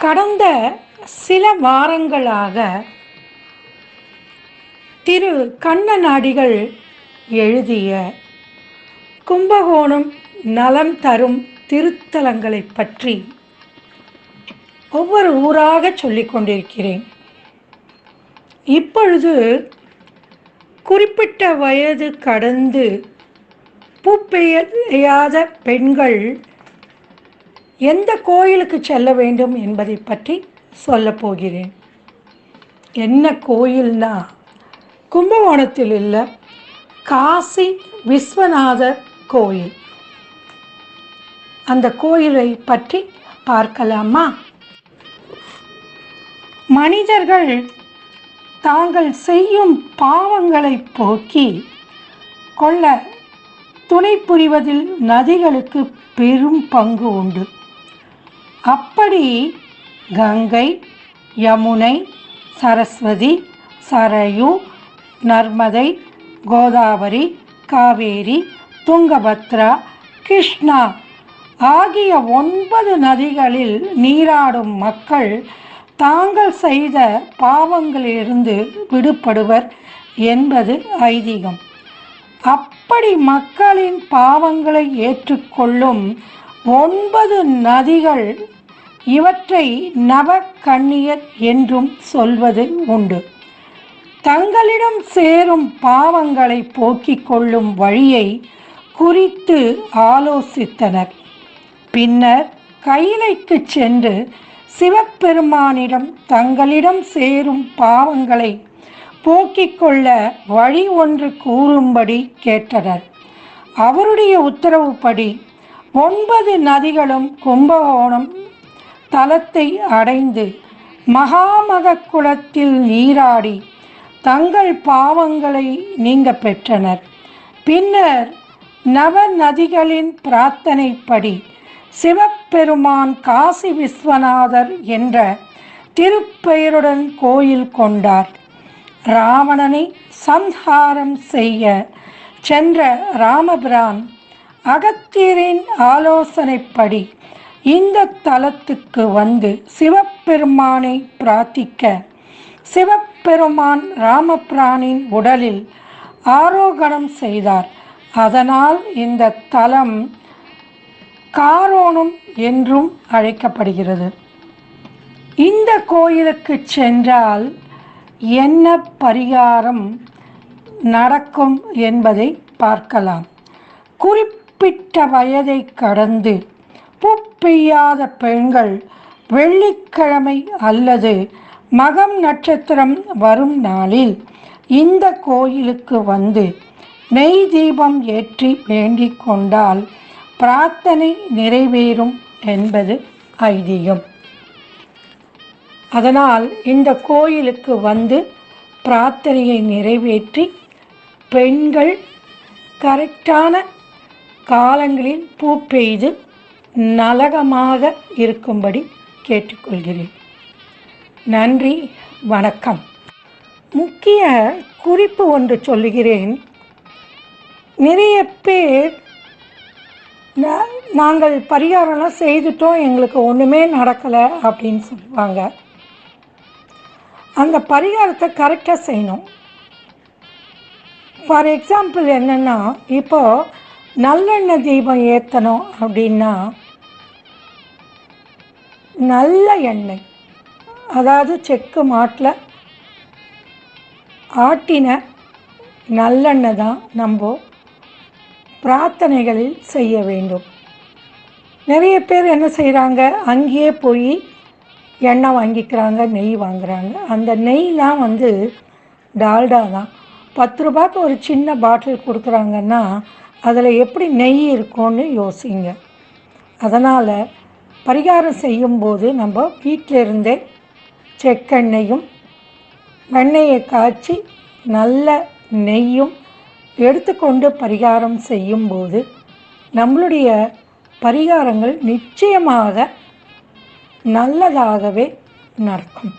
கடந்த சில வாரங்களாக திரு கண்ணநாடிகள் எழுதிய கும்பகோணம் நலம் தரும் திருத்தலங்களைப் பற்றி ஒவ்வொரு ஊராக சொல்லிக் கொண்டிருக்கிறேன். இப்பொழுது குறிப்பிட்ட வயது கடந்து பூப்பெய்யாத பெண்கள் எந்த கோயிலுக்கு செல்ல வேண்டும் என்பதை பற்றி சொல்லப் போகிறேன். என்ன கோயில்னா கும்பகோணத்தில் உள்ள காசி விஸ்வநாதர் கோயில். அந்த கோயிலை பற்றி பார்க்கலாமா? மனிதர்கள் தாங்கள் செய்யும் பாவங்களை போக்கி கொள்ள துணை புரிவதில் நதிகளுக்கு பெரும் பங்கு உண்டு. அப்படி கங்கை யமுனை சரஸ்வதி சரயு நர்மதை கோதாவரி காவேரி துங்கபத்ரா கிருஷ்ணா ஆகிய ஒன்பது நதிகளில் நீராடும் மக்கள் தாங்கள் செய்த பாவங்களிலிருந்து விடுபடுவர் என்பது ஐதீகம். அப்படி மக்களின் பாவங்களை ஏற்றுக்கொள்ளும் ஒன்பது நதிகள் இவற்றை நவ கண்ணியர் என்றும் சொல்வது உண்டு. தங்களிடம் சேரும் பாவங்களை போக்கிக் கொள்ளும் வழியை குறித்து ஆலோசித்தனர். பின்னர் கைலைக்கு சென்று சிவபெருமானிடம் தங்களிடம் சேரும் பாவங்களை போக்கிக் கொள்ள வழி ஒன்று கூறும்படி கேட்டனர். அவருடைய உத்தரவுப்படி ஒன்பது நதிகளும் கும்பகோணம் தலத்தை அடைந்து மகாமக குளத்தில் நீராடி தங்கள் பாவங்களை நீங்க பெற்றனர். பின்னர் நவ நதிகளின் பிரார்த்தனைப்படி சிவபெருமான் காசி விஸ்வநாதர் என்ற திருப்பெயருடன் கோயில் கொண்டார். ராவணனை சம்ஹாரம் செய்ய சென்ற ராமபிரான் அகத்தியரின் ஆலோசனைப்படி இந்த தலத்துக்கு வந்து சிவபெருமானை பிரார்த்திக்க பெருமான் ராமபிரானின் உடலில் ஆரோகணம் செய்தார். அதனால் இந்த தலம் காரோணம் என்றும் அழைக்கப்படுகிறது. இந்த கோயிலுக்கு சென்றால் என்ன பரிகாரம் நடக்கும் என்பதை பார்க்கலாம். குறிப்பிட்ட வயதை கடந்து பூப்பெய்யாத பெண்கள் வெள்ளிக்கிழமை அல்லது மகம் நட்சத்திரம் வரும் நாளில் இந்த கோயிலுக்கு வந்து நெய் தீபம் ஏற்றி வேண்டிக் கொண்டால் பிரார்த்தனை நிறைவேறும் என்பது ஐதீகம். அதனால் இந்த கோயிலுக்கு வந்து பிரார்த்தனையை நிறைவேற்றி பெண்கள் கரெக்டான காலங்களில் பூ பெய்து நலகமாக இருக்கும்படி கேட்டுக்கொள்கிறேன். நன்றி வணக்கம். முக்கிய குறிப்பு ஒன்று சொல்லுகிறேன். நிறைய பேர் நாங்கள் பரிகாரம்லாம் செய்துட்டோம் எங்களுக்கு ஒன்றுமே நடக்கலை அப்படின்னு சொல்லுவாங்க. அந்த பரிகாரத்தை கரெக்டாக செய்யணும். ஃபார் எக்ஸாம்பிள் என்னென்னா இப்போ நல்லெண்ணெய் தீபம் ஏற்றணும் அப்படின்னா நல்ல எண்ணெய். அதாவது செக்கு மாட்டில் ஆட்டின நல்லெண்ணெய் தான் நம்ம பிரார்த்தனைகளில் செய்ய வேண்டும். நிறைய பேர் என்ன செய்கிறாங்க அங்கேயே போய் எண்ணெய் வாங்கிக்கிறாங்க நெய் வாங்குறாங்க. அந்த நெய்லாம் வந்து டால்டா தான். பத்து ரூபாய்க்கு ஒரு சின்ன பாட்டில் கொடுக்குறாங்கன்னா அதில் எப்படி நெய் இருக்கும்னு யோசிங்க. அதனால் பரிகாரம் செய்யும்போது நம்ம வீட்டில் இருந்தே செக்கெண்ணெயும் வெண்ணெயை காய்ச்சி நல்ல நெய்யும் எடுத்துக்கொண்டு பரிகாரம் செய்யும்போது நம்மளுடைய பரிகாரங்கள் நிச்சயமாக நல்லதாகவே நடக்கும்.